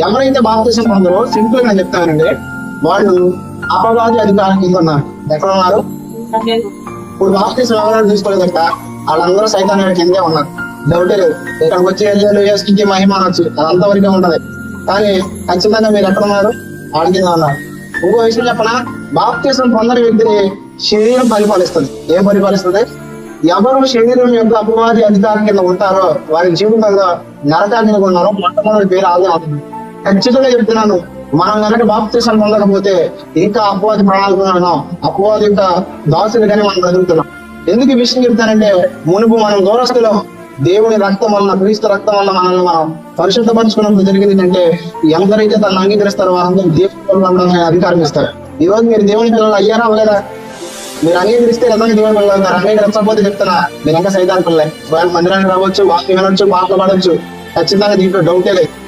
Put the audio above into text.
ఎవరైతే బాప్తిసం పొందరో సింపుల్గా చెప్తానండి. వాళ్ళు అపవాది అధికారం కింద ఉన్నారు. ఎక్కడ ఉన్నారు? ఇప్పుడు బాప్తిసం ఎవరైనా తీసుకోలేదంట వాళ్ళందరూ సైతాన్ కిందే ఉన్నారు. డౌటే లేదు. ఇక్కడికి వచ్చి ఎల్లు వేసుకి మహిమ అనొచ్చు. అంతవరకే ఉంటది. కానీ ఖచ్చితంగా మీరు ఎక్కడ ఉన్నారు? వాళ్ళ కింద ఉన్నారు. ఇంకో విషయం చెప్పనా? బాప్తిసం పొందని వ్యక్తిని శరీరం పరిపాలిస్తుంది. ఏం పరిపాలిస్తుంది? ఎవరు శరీరం యొక్క అపవాది అధికారం కింద ఉంటారో వారి జీవితంలో నరకాగ్ని ఉన్నారో మొట్టమొదటి పేరు ఆదాయం అవుతుంది. ఖచ్చితంగా చెప్తున్నాను. మనం కనుక బాప్తిసం పొందకపోతే ఇంకా అపవాది ప్రణాళిక అపవాది యొక్క దాసులుగానే మనం బ్రతుకుతున్నాం. ఎందుకు ఈ విషయం చెప్తానంటే మునుపు మనం దూరస్తులో దేవుని రక్తం వలన క్రీస్తు రక్తం వల్ల మనల్ని మనం పరిశుద్ధపరచుకున్నప్పుడు జరిగింది అంటే ఎందరైతే తను అంగీకరిస్తారో వారందరూ దేవుని అధికారం ఇస్తారు. ఈ రోజు మీరు దేవుని పిల్లలు అయ్యారా అవ్వలేదా? మీరు అంగీకరిస్తే కదా దేవుని పిల్లలు మీరు అంగీకరించకపోతే చెప్తున్నా. మీరు ఇంకా సైతాన్ పిల్లలే. స్వయం మందిరానికి రావచ్చు వాక్యం వినొచ్చు పాటలు పాడొచ్చు. ఖచ్చితంగా దీంట్లో డౌటే లేదు.